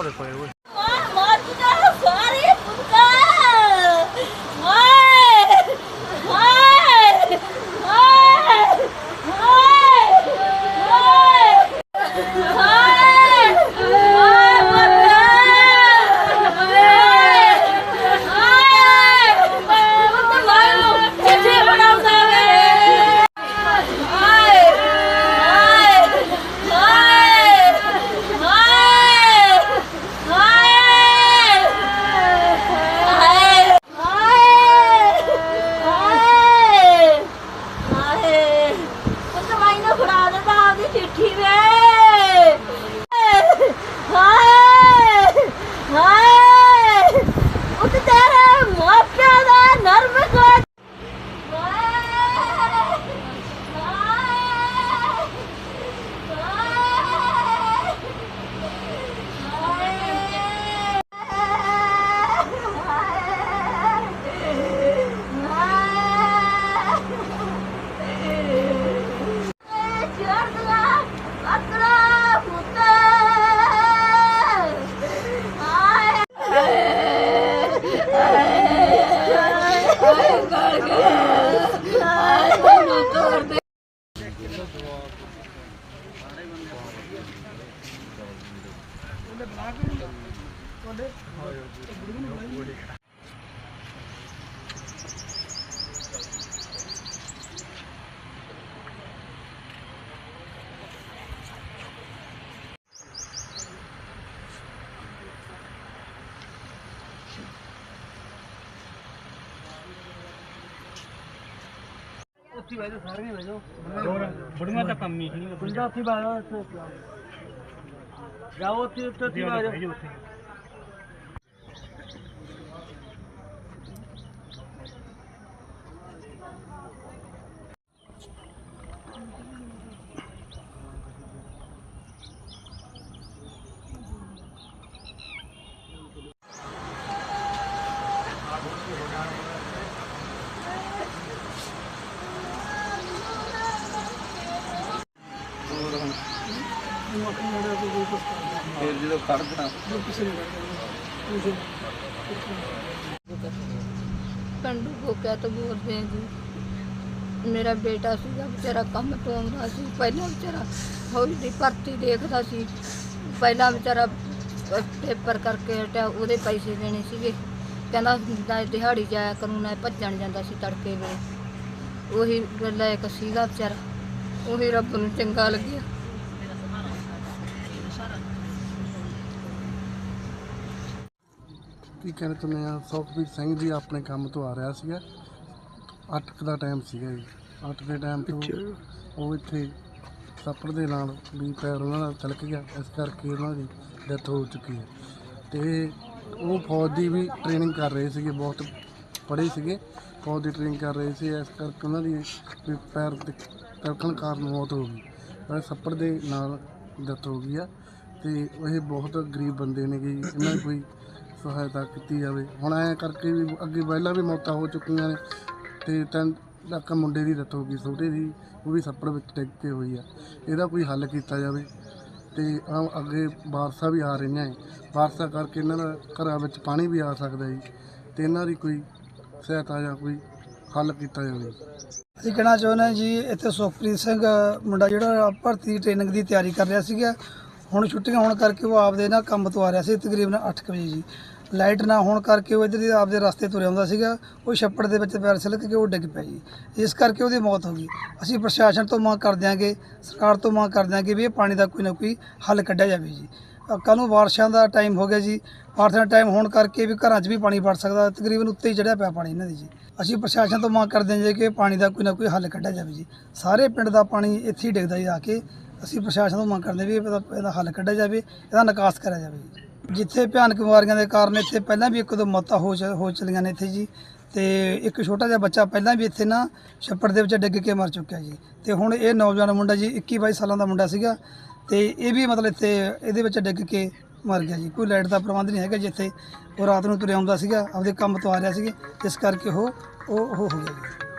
order for you. ਬੜੀਆਂ ਤਾਂ ਕੰਮ ਹੀ ਨਹੀਂ ਬੰਦਾ ਉੱਥੇ ਬਾਹਰ ਉੱਥੇ ਜਾਓ। ਉੱਥੇ ਉੱਥੇ। ਉੱਥੇ ਬਾਹਰ ਫਿਰ ਜਦੋਂ ਖੜਦਾ ਕੰਡੂ ਗੋਕਿਆ ਤੋਂ ਬੋਲਦੇ ਹਾਂ ਜੀ। ਮੇਰਾ ਬੇਟਾ ਸੀਗਾ ਵਿਚਾਰਾ ਕੰਮ ਤੋਂ ਆਉਂਦਾ ਸੀ। ਪਹਿਲਾਂ ਵਿਚਾਰਾ ਹੌਲੀ ਦੀ ਭਰਤੀ ਦੇਖਦਾ ਸੀ। ਪਹਿਲਾਂ ਵਿਚਾਰਾ ਪੇਪਰ ਕਰਕੇ ਹਟਿਆ ਉਹਦੇ ਪੈਸੇ ਦੇਣੇ ਸੀਗੇ। ਕਹਿੰਦਾ ਨਾ ਦਿਹਾੜੀ ਜਾਇਆ ਕਰੂੰ ਨਾ ਭੱਜਣ ਜਾਂਦਾ ਸੀ ਤੜਕੇ ਵੇਲੇ। ਉਹੀ ਗੱਲਾਂ ਇੱਕ ਸੀਗਾ ਵਿਚਾਰਾ। ਉਹੀ ਰੱਬ ਨੂੰ ਚੰਗਾ ਲੱਗਿਆ। ਕੀ ਕਹਿਣਾ ਚਾਹੁੰਦੇ ਆ? ਸੁਖਬੀਰ ਸਿੰਘ ਜੀ ਆਪਣੇ ਕੰਮ ਤੋਂ ਆ ਰਿਹਾ ਸੀਗਾ। 8 ਦਾ ਟਾਈਮ ਸੀਗਾ ਜੀ। 8 ਦੇ ਟਾਈਮ ਤੋਂ ਉਹ ਇੱਥੇ ਸੱਪੜ ਦੇ ਨਾਲ ਵੀ ਪੈਰ ਉਹਨਾਂ ਦਾ ਤਿਲਕ ਗਿਆ। ਇਸ ਕਰਕੇ ਉਹਨਾਂ ਦੀ ਡੈਥ ਹੋ ਚੁੱਕੀ ਹੈ। ਤੇ ਉਹ ਫੌਜ ਦੀ ਵੀ ਟ੍ਰੇਨਿੰਗ ਕਰ ਰਹੇ ਸੀਗੇ ਬਹੁਤ ਪੜ੍ਹੇ ਸੀਗੇ। ਫੌਜ ਦੀ ਟ੍ਰੇਨਿੰਗ ਕਰ ਰਹੇ ਸੀ। ਇਸ ਕਰਕੇ ਉਹਨਾਂ ਦੀ ਵੀ ਪੈਰ ਤੇ ਤਿਲਕਣ ਕਾਰਨ ਮੌਤ ਹੋ ਗਈ। ਪਰ ਸੱਪੜ ਦੇ ਨਾਲ ਡੈਥ ਹੋ ਗਈ ਆ। ਤੇ ਇਹ ਬਹੁਤ ਗਰੀਬ ਬੰਦੇ ਨੇ ਜੀ। ਇਹਨਾਂ ਦੀ ਕੋਈ ਸਹਾਇਤਾ ਕੀਤੀ ਜਾਵੇ। ਹੁਣ ਐਂ ਕਰਕੇ ਵੀ ਅੱਗੇ ਪਹਿਲਾਂ ਵੀ ਮੌਤਾਂ ਹੋ ਚੁੱਕੀਆਂ ਨੇ ਤੇ ਤਿੰਨ ਲੱਖ ਮੁੰਡੇ ਦੀ ਡੈਥ ਹੋ ਗਈ, ਛੋਟੇ ਦੀ, ਉਹ ਵੀ ਸੱਪੜ ਵਿੱਚ ਡਿੱਗ ਕੇ ਹੋਈ ਆ। ਇਹਦਾ ਕੋਈ ਹੱਲ ਕੀਤਾ ਜਾਵੇ ਤੇ ਆ ਅੱਗੇ ਬਾਰਸਾਂ ਵੀ ਆ ਰਹੀਆਂ ਹੈ ਬਾਰਸਾਂ ਕਰਕੇ ਇਹਨਾਂ ਦਾ ਘਰਾਂ ਵਿੱਚ ਪਾਣੀ ਵੀ ਆ ਸਕਦਾ ਜੀ ਤੇ ਇਹਨਾਂ ਦੀ ਕੋਈ ਸਹਾਇਤਾ ਜਾਂ ਕੋਈ ਹੱਲ ਕੀਤਾ ਜਾਵੇ। ਅਸੀਂ ਕਹਿਣਾ ਚਾਹੁੰਦੇ ਹਾਂ ਜੀ, ਇੱਥੇ ਸੁਖਪ੍ਰੀਤ ਸਿੰਘ ਮੁੰਡਾ ਜਿਹੜਾ ਭਰਤੀ ਦੀ ਟ੍ਰੇਨਿੰਗ ਦੀ ਤਿਆਰੀ ਕਰ ਰਿਹਾ ਸੀਗਾ, ਹੁਣ ਛੁੱਟੀਆਂ ਹੋਣ ਕਰਕੇ ਉਹ ਆਪਦੇ ਨਾ ਕੰਮ ਤੋਂ ਆ ਰਿਹਾ ਸੀ ਤਕਰੀਬਨ 8 ਵਜੇ ਜੀ। ਲਾਈਟ ਨਾ ਹੋਣ ਕਰਕੇ ਉਹ ਇੱਧਰ ਦੀ ਆਪਦੇ ਰਸਤੇ ਤੁਰਿਆ ਆਉਂਦਾ ਸੀਗਾ, ਉਹ ਛੱਪੜ ਦੇ ਵਿੱਚ ਪੈਰ ਸਿਲਕ ਕੇ ਉਹ ਡਿੱਗ ਪਿਆ ਜੀ। ਇਸ ਕਰਕੇ ਉਹਦੀ ਮੌਤ ਹੋ ਗਈ। ਅਸੀਂ ਪ੍ਰਸ਼ਾਸਨ ਤੋਂ ਮੰਗ ਕਰ ਦਿਆਂਗੇ ਸਰਕਾਰ ਤੋਂ ਮੰਗ ਕਰ ਦਿਆਂਗੇ ਵੀ ਇਹ ਪਾਣੀ ਦਾ ਕੋਈ ਨਾ ਕੋਈ ਹੱਲ ਕੱਢਿਆ ਜਾਵੇ ਜੀ। ਕੱਲ੍ਹ ਨੂੰ ਬਾਰਿਸ਼ਾਂ ਦਾ ਟਾਈਮ ਹੋ ਗਿਆ ਜੀ। ਬਾਰਿਸ਼ਾਂ ਦਾ ਟਾਈਮ ਹੋਣ ਕਰਕੇ ਵੀ ਘਰਾਂ 'ਚ ਵੀ ਪਾਣੀ ਵੜ ਸਕਦਾ, ਤਕਰੀਬਨ ਉੱਤੇ ਹੀ ਚੜਿਆ ਪਿਆ ਪਾਣੀ ਇਹਨਾਂ ਦੀ ਜੀ। ਅਸੀਂ ਪ੍ਰਸ਼ਾਸਨ ਤੋਂ ਮੰਗ ਕਰਦੇ ਹਾਂ ਜੀ ਕਿ ਪਾਣੀ ਦਾ ਕੋਈ ਨਾ ਕੋਈ ਹੱਲ ਕੱਢਿਆ ਜਾਵੇ ਜੀ। ਸਾਰੇ ਪਿੰਡ ਦਾ ਪਾਣੀ ਇੱਥੇ ਹੀ ਡਿੱਗਦਾ ਜੀ ਆ ਕੇ। ਅਸੀਂ ਪ੍ਰਸ਼ਾਸਨ ਤੋਂ ਮੰਗ ਕਰਦੇ ਹਾਂ ਵੀ ਇਹਦਾ ਇਹਦਾ ਹੱਲ ਕੱਢਿਆ ਜਾਵੇ, ਇਹਦਾ ਨਿਕਾਸ ਕਰਿਆ ਜਾਵੇ ਜੀ। ਜਿੱਥੇ ਭਿਆਨਕ ਬਿਮਾਰੀਆਂ ਦੇ ਕਾਰਨ ਇੱਥੇ ਪਹਿਲਾਂ ਵੀ ਇੱਕ ਦੋ ਮੌਤਾਂ ਹੋ ਚ- ਹੋ ਚਲੀਆਂ ਨੇ ਇੱਥੇ ਜੀ। ਤੇ ਇੱਕ ਛੋਟਾ ਜਿਹਾ ਬੱਚਾ ਪਹਿਲਾਂ ਵੀ ਇੱਥੇ ਨਾ ਛੱਪੜ ਦੇ ਵਿੱਚ ਡਿੱਗ ਕੇ ਮਰ ਚੁੱਕਿਆ ਜੀ। ਤੇ ਹੁਣ ਇਹ ਨੌਜਵਾਨ ਮੁੰਡਾ ਜੀ 21 22 ਸਾਲਾਂ ਦਾ ਮੁੰਡਾ ਸੀਗਾ। ਤੇ ਇਹ ਵੀ ਮਤਲਬ ਇੱਥੇ ਇਹਦੇ ਵਿੱਚ ਡਿੱਗ ਕੇ ਮਰ ਗਿਆ ਜੀ। ਕੋਈ ਲਾਈਟ ਦਾ ਪ੍ਰਬੰਧ ਨਹੀਂ ਹੈਗਾ ਜਿੱਥੇ ਉਹ ਰਾਤ ਨੂੰ ਤੁਰਿਆ ਆਉਂਦਾ ਸੀਗਾ, ਆਪਦੇ ਕੰਮ ਤੋਂ ਆ ਰਿਹਾ ਸੀਗਾ। ਇਸ ਕਰਕੇ ਉਹ ਉਹ ਉਹ ਹੋ ਗਿਆ ਜੀ।